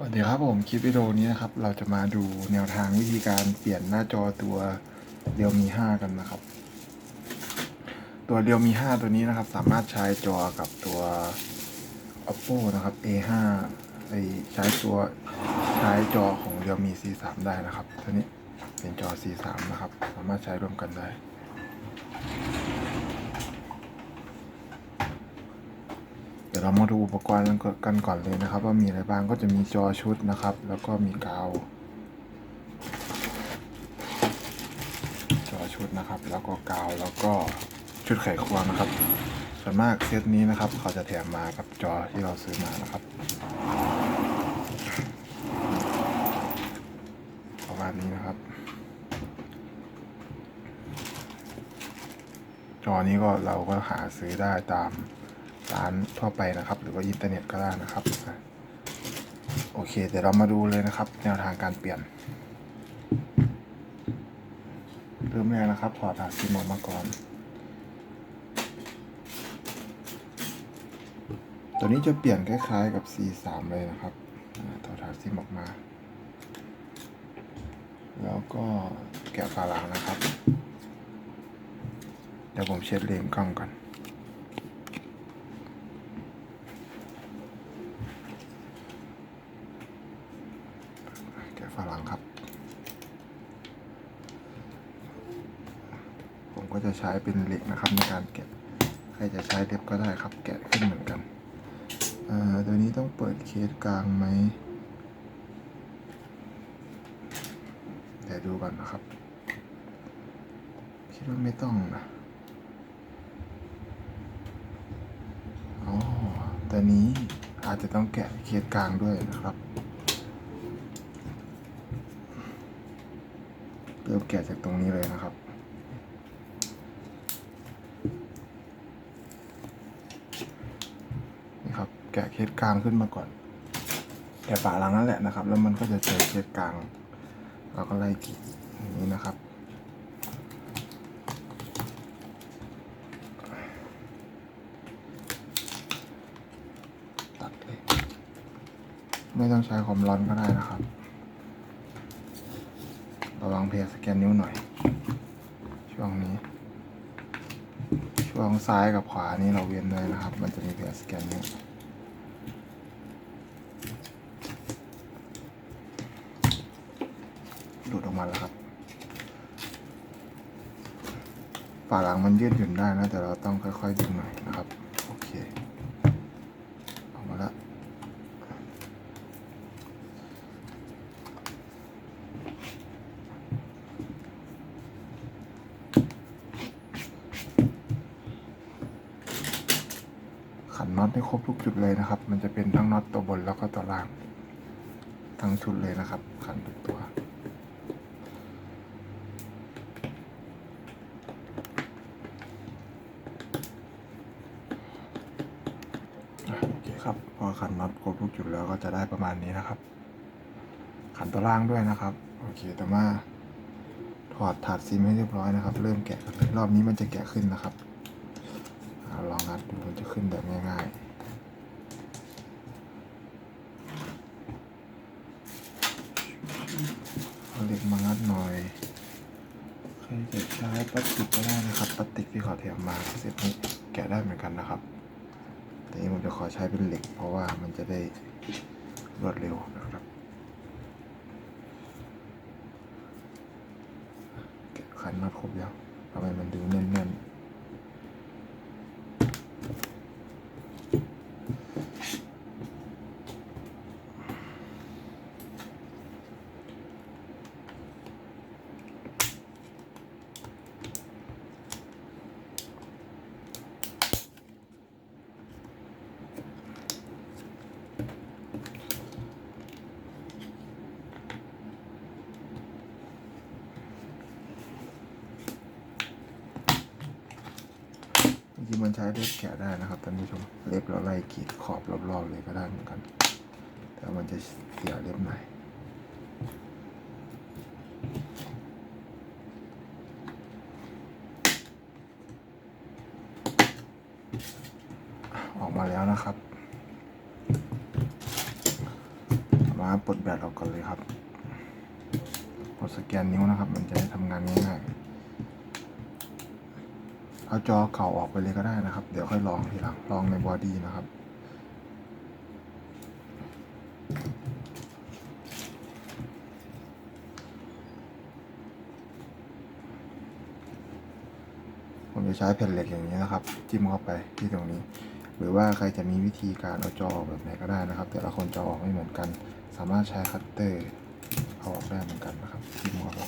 สวัสดีครับผมคลิปวิดีโอนี้นะครับ เราจะมาดูแนวทางวิธีการเปลี่ยนหน้าจอตัวเรียวมี5กันนะครับ ตัวเรียวมี5ตัวนี้นะครับ สามารถใช้จอกับตัว oppo นะครับ a5 ไอใช้ตัวใช้จอของเรียวมี c3 ได้นะครับตัวนี้เป็นจอ c3 นะครับ สามารถใช้ร่วมกันได้ ดี๋ยวเรามาดูอุปกรณ์กันก่อนเลยนะครับ ว่ามีอะไรบ้างก็จะมีจอชุดนะครับ แล้วก็มีกาว จอชุดนะครับ แล้วก็กาวแล้วก็ชุดไขควงนะครับส่วนมากเซตนี้นะครับ เขาจะแถมมากับจอที่เราซื้อมานะครับประมาณนี้นะครับ จอนี้ก็เราก็หาซื้อได้ตาม ร้านทั่วไปนะครับ หรือว่าอินเทอร์เน็ตก็ได้นะครับ โอเค เดี๋ยวเรามาดูเลยนะครับ แนวทางการเปลี่ยน เริ่มแรกนะครับ ถอดหาซิมออกมาก่อน ตัวนี้จะเปลี่ยนคล้ายๆกับ C3 เลยนะครับถอดหาซิมออกมา แล้วก็แกะฝาหลังนะครับ เดี๋ยวผมเช็ดเลนส์กล้องก่อน แกะฝาหลังครับ ผมก็จะ ใช้เป็นเหล็กนะครับในการแกะ ใครจะใช้เล็บก็ได้ครับ แกะขึ้นเหมือนกันอ่าตัวนี้ต้องเปิดเคสกลางไหมเดี๋ยวดูก่อนนะครับ คิดว่าไม่ต้องนะอ๋อตัวนี้อาจจะต้องแกะเคสกลางด้วยนะครับเริ่มแกะจากตรงนี้เลยนะครับ นี่ครับ แกะ เคสกลางขึ้นมาก่อนแกะฝาหลังนั่นแหละนะครับ แล้วมันก็จะเจอเคสกลาง เราก็ไล่กีดอย่างนี้นะครับ ตัดเลย ไม่ต้องใช้ความร้อนก็ได้นะครับ ระวังเพจสแกนนิ้วหน่อย ช่วงนี้ช่วงซ้ายกับขวานี่เราเวียนเลยนะครับ มันจะมีเพจสแกนนิ้วหลุดออก มาแล้วครับ ฝาหลังมันยืดหยุ่นได้นะ แต่เราต้องค่อยๆดึงหน่อยนะครับ โอเคออกมาแล้วขันน็อตให้ครบทุกจุดเลยนะครับ มันจะเป็นทั้งน็อตตัวบนแล้วก็ตัวล่าง ทั้งชุดเลยนะครับ ขันทุกตัว อะ ครับ พอขันน็อตครบทุกจุดแล้วก็จะได้ประมาณนี้นะครับ ขันตัวล่างด้วยนะครับ โอเคแต่ว่าถอดถาดซิมให้เรียบร้อยนะครับ เริ่มแกะกันรอบนี้มันจะแกะขึ้นนะครับอลองงัดดูมันจะขึ้นแบบง่ายๆเอาเหล็กมางัดหน่อยใครจะใช้พลาสติกก็ได้นะครับพลาสติกที่เขาแถมมาเซตนี้แกะได้เหมือนกันนะครับ นี้ผมจะขอใช้เป็นเหล็ก เพราะว่ามันจะได้รวดเร็วนะครับแขันน็อตครบแล้วทำไมมันดูแน่นๆ ใช้เล็บแกะได้นะครับท่านผู้ชมเล็บเราไล่กรีดขอบรอบๆเลยก็ได้เหมือนกัน แต่มันจะเสียเล็บหน่อยออกมาแล้วนะครับ มาปลดแบตออกก่อนเลยครับ กดสแกนนิ้วนะครับ มันจะได้ทำงานง่ายๆ เอาจอเก่าออกไปเลยก็ได้นะครับ เดี๋ยวค่อยลองทีหลังลองในบอดี้นะครับผมจะใช้แผ่นเหล็กอย่างนี้นะครับ จิ้มเข้าไปที่ตรงนี้ หรือว่าใครจะมีวิธีการเอาจอออกแบบไหนก็ได้นะครับ แต่ละคนจอออกไม่เหมือนกัน สามารถใช้คัตเตอร์เอาออกได้เหมือนกันนะครับจิ้มเข้าไป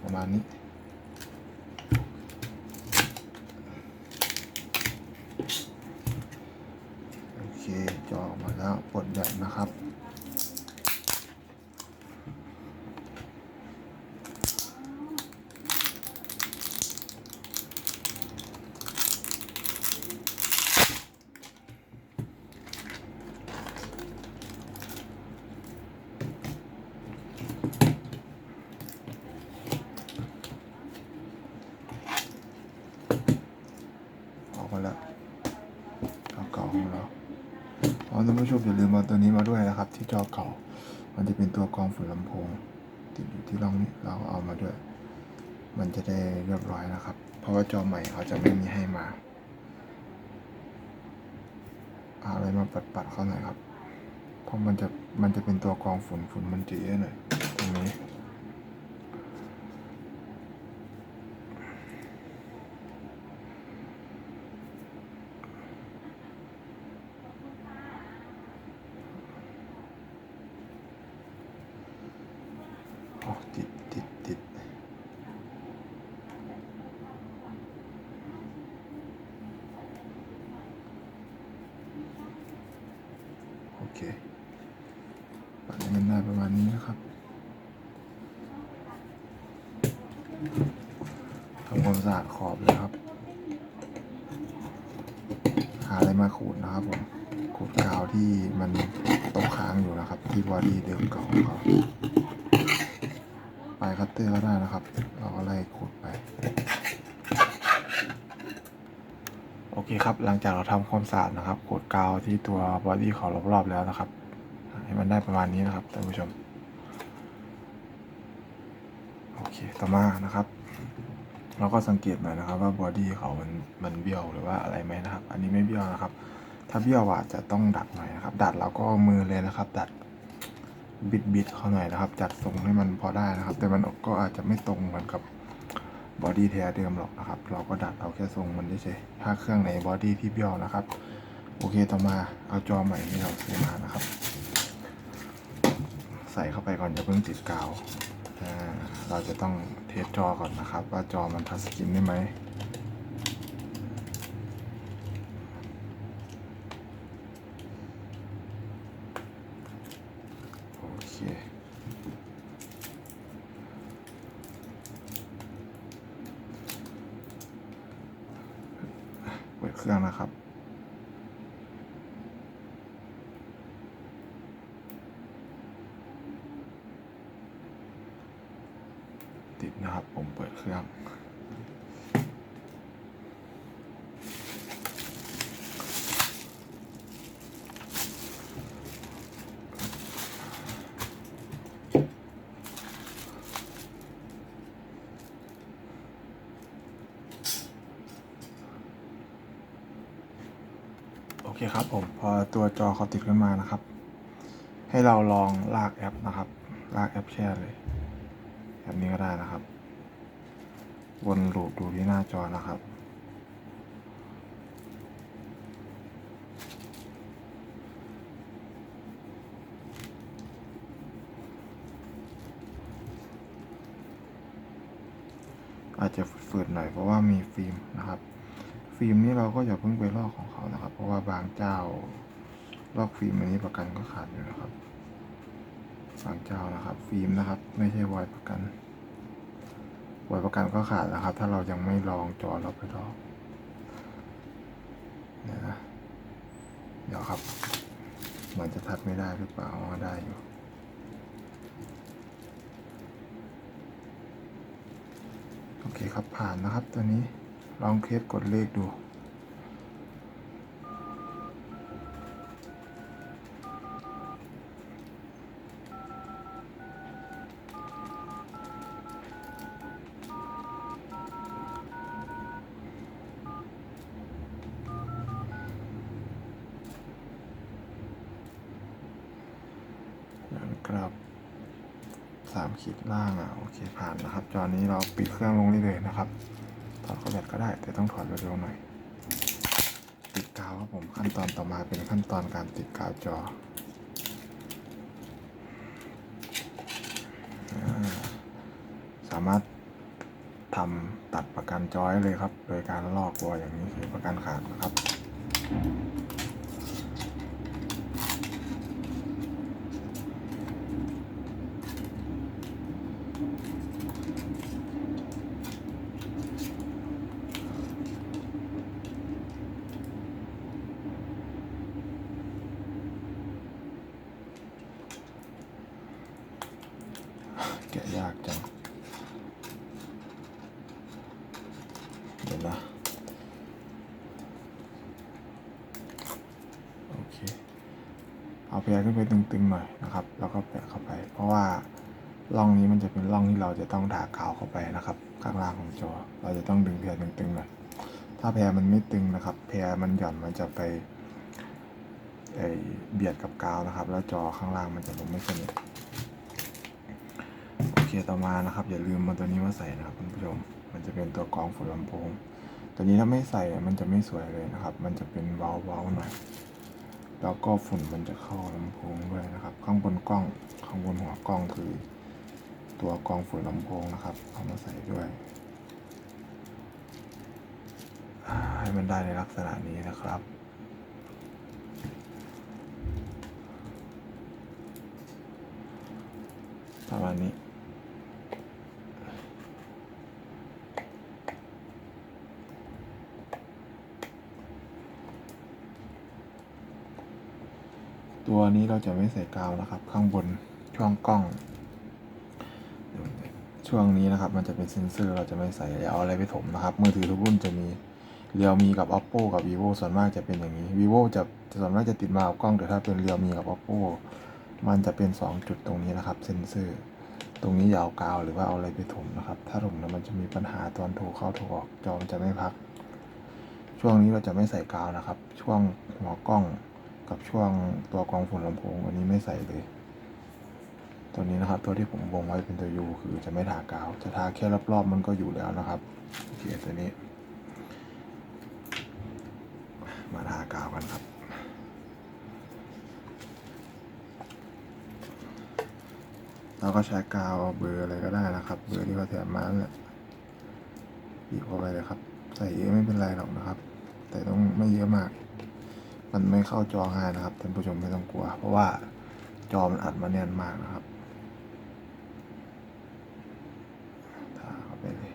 ผม จะออกประมาณนี้ โอเคจอออกมาแล้วปลดแบตนะครับ ออกมาแล้วจอเก่าของเราอ๋อ ท่านผู้ชมอย่าลืมเอาตัวนี้มาด้วยนะครับ ที่จอเก่า มันจะเป็นตัวกรองฝุ่นลำโพง ติดอยู่ที่ร่องนี้เราก็เอามาด้วย มันจะได้เรียบร้อยนะครับ เพราะว่าจอใหม่เขาจะไม่มีให้มาเอาอะไรมาปัดๆเขาหน่อยครับ เพราะมันจะมันจะเป็นตัวกรองฝุ่นฝุ่นมันจะเยอะหน่อยตรงนี้ อ๋อติดติดติดโอเคปัดให้มันได้ประมาณนี้นะครับทำความสะอาดขอบเลยครับ หาอะไรมาขูดนะครับผมขูดกาวที่มันตกค้างอยู่นะครับ ที่บอดี้เดิมเก่าของเขาปลายคัตเตอร์ก็ได้นะครับ เราก็ไล่ขูดไป โอเคครับ หลังจากเราทำความสะอาดนะครับขูดกาวที่ตัวบอดี้เขารอบๆแล้วนะครับ ให้มันได้ประมาณนี้นะครับท่านผู้ชม โอเค ต่อมานะครับ เราก็สังเกตหน่อยนะครับ ว่าบอดี้เขามันมันเบี้ยวหรือว่าอะไรไหมนะครับ อันนี้ไม่เบี้ยวนะครับ ถ้าเบี้ยวอาจจะต้องดัดหน่อยนะครับ ดัดเราก็มือเลยนะครับ ดัดบิดบิดเขาหน่อยนะครับ จัดทรงให้มันพอได้นะครับ แต่มันก็อาจจะไม่ตรงเหมือนกับบอดี้แท้เดิมหรอกนะครับ เราก็ดัดเอาแค่ทรงมันเฉยๆถ้าเครื่องไหนบอดี้ที่เบี้ยวนะครับ โอเคต่อมาเอาจอใหม่ที่เราซื้อมานะครับ ใส่เข้าไปก่อนอย่าเพิ่งติดกาว เราจะต้องเทสจอก่อนนะครับ ว่าจอมันทัชสกรีนได้ไหม โอเค เปิดเครื่องนะครับ ติดนะครับ ผมเปิดเครื่อง โอเคครับผมพอตัวจอเขาติดขึ้นมานะครับ ให้เราลองลากแอปนะครับ ลากแอปแชร์เลยแบบนี้ก็ได้นะครับ วนลูปดูที่หน้าจอนะครับอาจจะฝืดๆหน่อยเพราะว่ามีฟิล์มนะครับ ฟิล์มนี้เราก็อย่าเพิ่งไปลอกของเขานะครับ เพราะว่าบางเจ้าลอกฟิล์มอันนี้ประกันก็ขาดอยู่นะครับบางเจ้านะครับ ฟิล์มนะครับ ไม่ใช่วอยประกันวอยประกันก็ขาดนะครับ ถ้าเรายังไม่ลองจอเราไปลอกเนี่ยนะเดี๋ยวครับเหมือนจะทัดไม่ได้หรือเปล่าได้อยู่โอเคครับผ่านนะครับตัวนี้ ลองเคสกดเลขดู กลับสามขีดล่างอะ โอเคผ่านนะครับ จอนี้เราปิดเครื่องลงนี่เลยนะครับ ถอดกระหยัดก็ได้ แต่ต้องถอดเร็วๆหน่อย ติดกาวครับผมขั้นตอนต่อมาเป็นขั้นตอนการติดกาวจอสามารถทำตัดประกันจอยเลยครับ โดยการลอกตัวอย่างนี้คือประกันขาดนะครับ แกะยากจัง เดี๋ยวนะ โอเค เอาแปะขึ้นไปตึงๆหน่อยนะครับ แล้วก็แปะเข้าไป เพราะว่าร่องนี้มันจะเป็นร่องที่เราจะต้องถากาวเข้าไปนะครับ ข้างล่างของจอ เราจะต้องดึงแพรตึงๆหน่อยถ้าแพรมันไม่ตึงนะครับ แพรมันหย่อนมันจะไปไอเบียดกับกาวนะครับ แล้วจอข้างล่างมันจะลงไม่สนิทโอเคต่อมานะครับ อย่าลืมมาตัวนี้มาใส่นะครับคุณผู้ชม มันจะเป็นตัวกรองฝุ่นลำโพงตัวนี้ถ้าไม่ใส่มันจะไม่สวยเลยนะครับ มันจะเป็นเว้าๆหน่อย แล้วก็ฝุ่นมันจะเข้าลำโพงด้วยนะครับ ข้างบนกล้องข้างบนหัวกล้องคือ ตัวกรองฝุ่นลำโพงนะครับ เอามาใส่ด้วย ให้มันได้ในลักษณะนี้นะครับประมาณนี้ ตัวนี้เราจะไม่ใส่กาวนะครับ ข้างบนช่วงกล้อง ช่วงนี้นะครับ มันจะเป็นเซ็นเซอร์เราจะไม่ใส่อย่าเอาอะไรไปถมนะครับ มือถือทุกรุ่นจะมีเรียวมีกับ oppo กับ vivo ส่วนมากจะเป็นอย่างนี้ vivo จะส่วนมากจะติดมากับกล้องแต่ถ้าเป็นเรียวมีกับ oppo มันจะเป็น 2 จุดตรงนี้นะครับ เซ็นเซอร์ ตรงนี้อย่าเอากาวหรือว่าเอาอะไรไปถมนะครับ ถ้าถมแล้วมันจะมีปัญหาตอนโทรเข้าโทรออกจอมันจะไม่พัก ช่วงนี้เราจะไม่ใส่กาวนะครับ ช่วงหัวกล้อง กับช่วงตัวกรองฝุ่นลำโพงอันนี้ไม่ใส่เลย ตัวนี้นะครับตัวที่ผมวงไว้เป็นตัว U คือจะไม่ทากาว จะทาแค่รอบๆมันก็อยู่แล้วนะครับโอเคตัวนี้ มาทากาวกันครับเราก็ใช้กาวเบอร์อะไรก็ได้นะครับ เบอร์ที่เขาแถมมาเนี่ยบีบเข้าไปเลยครับ ใส่เยอะไม่เป็นไรหรอกนะครับ แต่ต้องไม่เยอะมาก มันไม่เข้าจอง่ายนะครับท่านผู้ชมไม่ต้องกลัว เพราะว่าจอมันอัดมาแน่นมากนะครับทาเข้าไปเลย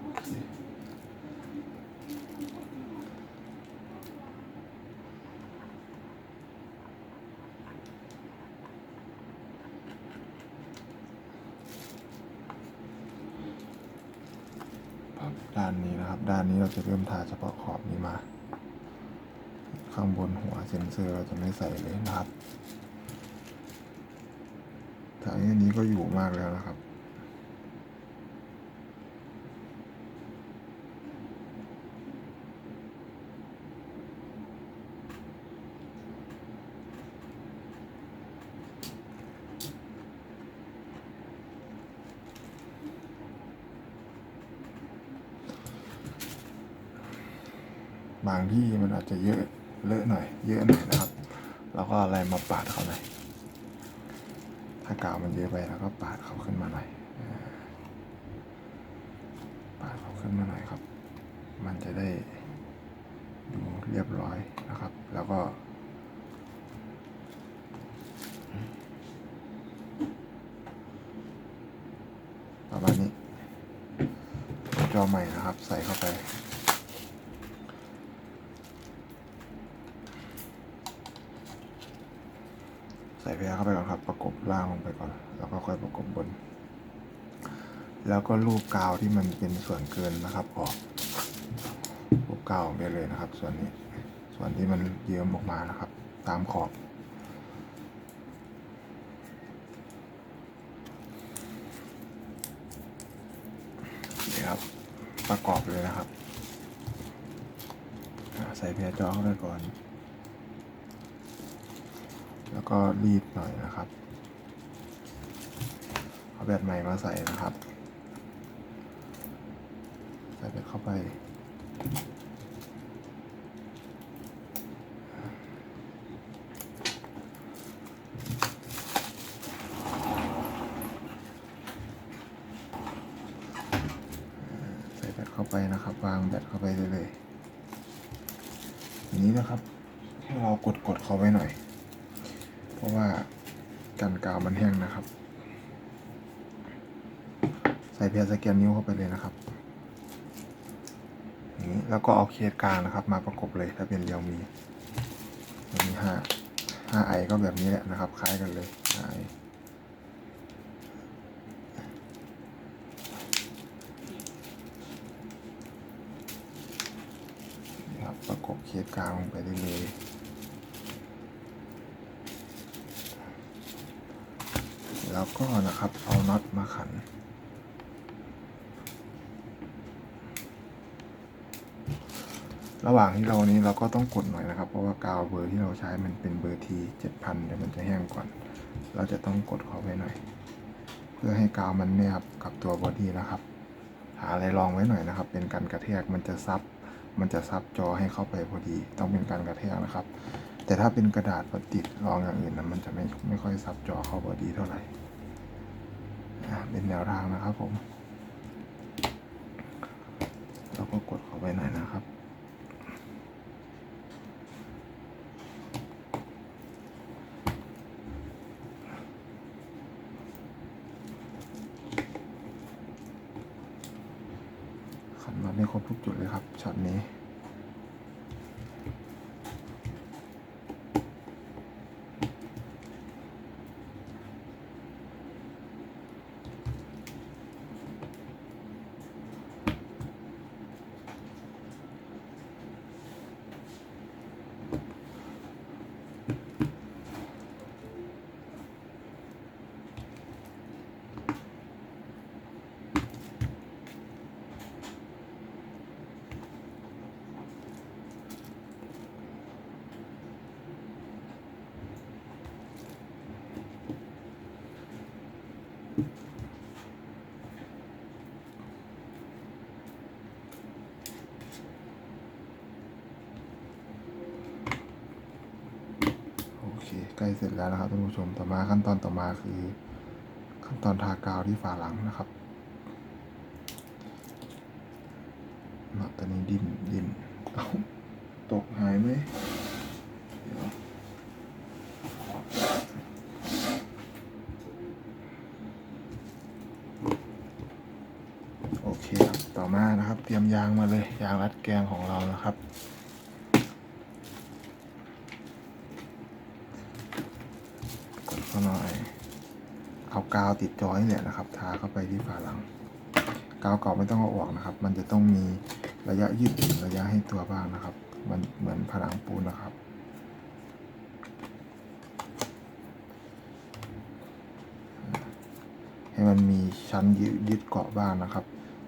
โอเคพับด้านนี้นะครับ ด้านนี้เราจะเริ่มทาเฉพาะขอบนี้มา ข้างบนหัวเซนเซอร์เราจะไม่ใส่เลยนะครับทางนี้ก็อยู่มากแล้วนะครับ บางที่มันอาจจะเยอะเลอะหน่อย เยอะหน่อยนะครับ แล้วก็อะไรมาปาดเขาหน่อยถ้ากาวมันเยอะไปแล้วก็ปาดเขาขึ้นมาหน่อยปาดเขาขึ้นมาหน่อยครับ มันจะได้ดูเรียบร้อยนะครับ แล้วก็ประมาณนี้จอใหม่นะครับ ใส่เข้าไป แพรเข้าไปก่อนครับ ประกบล่างลงไปก่อน แล้วก็ค่อยประกบบน แล้วก็ลูบกาวที่มันเป็นส่วนเกินนะครับ ออกลูบกาวได้เลยนะครับ ส่วนนี้ ส่วนที่มันเยิ้มออกมานะครับ ตามขอบทครับ ประกอบเลยนะครับ ใส่เพจอเข้าไปก่อน ก็รีดหน่อยนะครับ เอาแบตใหม่มาใส่นะครับ ใส่แบตเข้าไป ใส่แบตเข้าไปนะครับ วางแบตเข้าไปเลยเลยอย่างนี้นะครับให้เรากดกดๆเขาไว้หน่อย เพราะว่ากันกาวมันแห้งนะครับ ใส่ เพียร์สแกนนิ้วเข้าไปเลยนะครับอย่างนี้แล้วก็เอาเคสกลางนะครับ มาประกบเลยถ้าเป็นเรียวมีเรียวมีห้าห้าไอก็แบบนี้แหละนะครับ คล้ายกันเลยห้าไอนี่ครับประกบเคสกลางลงไปได้เลยแล้วก็นะครับเอาน็อตมาขัน ระหว่างที่เรานี้เราก็ต้องกดหน่อยนะครับ เพราะว่ากาวเบอร์ที่เราใช้มันเป็นเบอร์ทีเจ็ดพันเดี๋ยวมันจะแห้งก่อน เราจะต้องกดเขาไปหน่อย เพื่อให้กาวมันแนบกับตัวบอดี้นะครับ หาอะไรรองไว้หน่อยนะครับ เป็นการกระแทกมันจะซับ มันจะซับจอให้เข้าไปพอดี ต้องเป็นการกระแทกนะครับ แต่ถ้าเป็นกระดาษพลาสติกรองอย่างอื่นนะมันจะไม่ไม่ค่อยซับจอเข้าบอดี้เท่าไหร่อะเป็นแนวทางนะครับผม เราก็กดเข้าไปหน่อยนะครับ ขันน็อตให้ครบ ทุกจุดเลยครับช็อตนี้ ล้เสร็จแล้วนะครับท่านผู้ชมต่อมาขั้นตอนต่อมาคือ ขั้นตอนทากาวที่ฝาหลังนะครับน็อตตัวนี้ดิ้นดิ้นเอาตกหายไหมเดี๋ยวโอเคครับต่อมานะครับ เตรียมยางมาเลย ยางรัดแกงของเรานะครับ กด เข้าหน่อยเอากาวติดจอนี่แหละนะครับ ทาเข้าไปที่ฝาหลัง กาวเก่าไม่ต้องเอาออกนะครับ มันจะต้องมีระยะยืดหยุ่นระยะให้ตัวบ้างนะครับ มันเหมือนผนังปูนนะครับให้มันมีชั้นยึดยึดเกาะบ้างนะครับ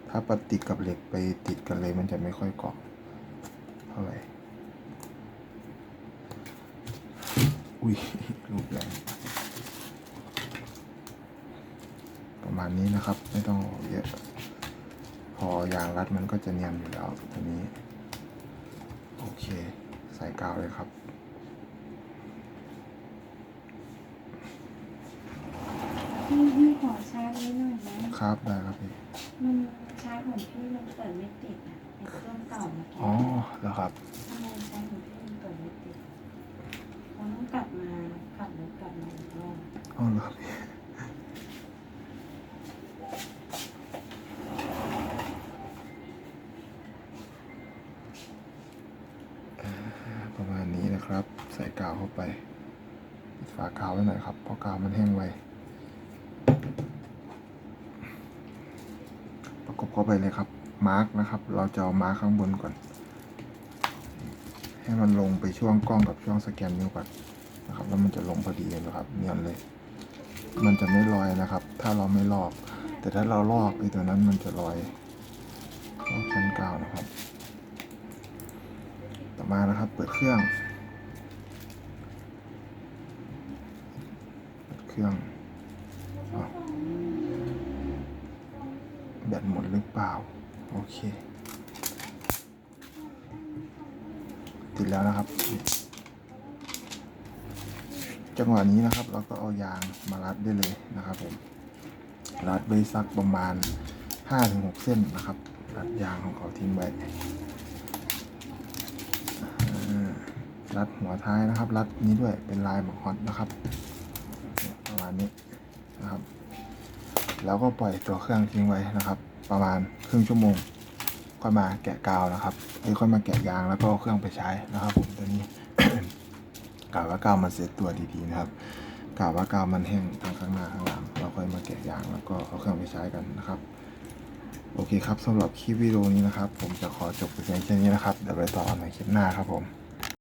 ถ้าปฏิดกับเหล็กไปติดกันเลยมันจะไม่ค่อยเกาะเท่าไหร่ อุ้ยรูปแรง ประมาณนี้นะครับ ไม่ต้องเอาเยอะ พอยางรัดมันก็จะเนียนอยู่แล้วตัวนี้ โอเค ใส่กาวเลยครับพี่พี่ขอชาร์จนิดหน่อยนะครับได้ครับพี่มันชาร์จของพี่มันเปิดไม่ติดอะไอ้เครื่องเก่าเมื่อกี้อ๋อแล้วครับทำไมชาร์จของพี่มันเปิดไม่ติดเราต้องกลับมาขับรถกลับมาอีกรอบอ๋อแล้วครับพี่อ่าประมาณนี้นะครับ ใส่กาวเข้าไปปิดฝากาวไว้หน่อยครับ เพราะกาวมันแห้งไว ประกบ เข้าไปเลยครับ มาร์กนะครับ เราจะเอามาร์กข้างบนก่อน ให้มันลงไปช่วงกล้องกับช่วงสแกนนิ้วก่อนนะครับ แล้วมันจะลงพอดีเลยนะครับ เนียนเลย มันจะไม่ลอยนะครับ ถ้าเราไม่ลอก แต่ถ้าเราลอกไอตัวนั้นมันจะลอยเข้าชั้นกาวนะครับ ต่อมานะครับ เปิดเครื่องเปิดเครื่องอ้าวแบตหมดหรือเปล่า โอเค ติดแล้วนะครับ จังหวะนี้นะครับ เราก็เอายางมารัดได้เลยนะครับผม รัดไว้สักประมาณ 5-6 เส้นนะครับ รัดยางของเขาทิ้งไว้รัดหัวท้ายนะครับ รัดนี้ด้วยเป็นลายหมอกฮอตนะครับ ประมาณนี้ แล้วก็ปล่อยตัวเครื่องทิ้งไว้นะครับ ประมาณครึ่งชั่วโมงค่อยมาแกะกาวนะครับหรือค่อยมาแกะยางแล้วก็เครื่องไปใช้นะครับ ผมตัวนี้กาวว่ากาวมันเสร็จตัวดีๆนะครับกาวว่ากาวมันแห้งทั้งข้างหน้าข้างหลังเราค่อยมาแกะยางแล้วก็เอาเครื่องไปใช้กันนะครับ โอเคครับสำหรับคลิปวิดีโอนี้นะครับ ผมจะขอจบไปเพียงแค่นี้นะครับเดี๋ยวไปต่อในคลิปหน้าครับผม